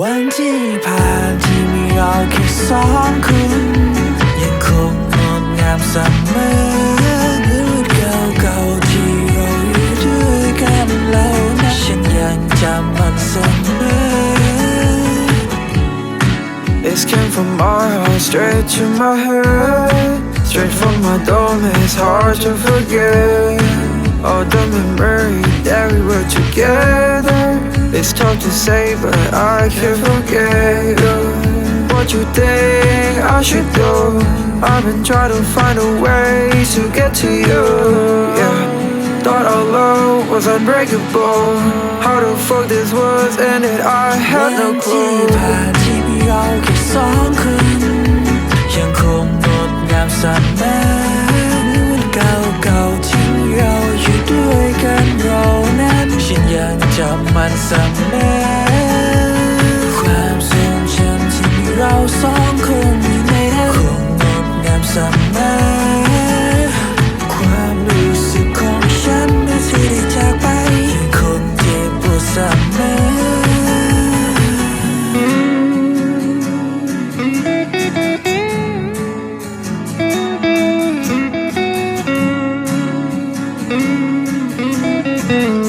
วันที่ผ่านที่มีเราแค่สองคนยังคงงดงามเสมอเรื่องเก่าๆที่เราอยู่ด้วยกันแล้วนะฉันยังจำมันเสมอ This came from my heart straight to my head Straight from my dome, it's hard to forget All the memories that we were together much to say, but I can't forget you. What you think I should do? I've been trying to find a way to get to you. Yeah, thought our love was unbreakable. How the fuck this was ended, I had no clue. Some. สองคนอยู่ในนั้นคงงดงามเสมอความรู้สึกของฉันเมื่อที่ได้จากไปยังคงเจ็บปวดเสมอวันที่ผ่านที่มีเราแค่สองคนยังคงงดงาม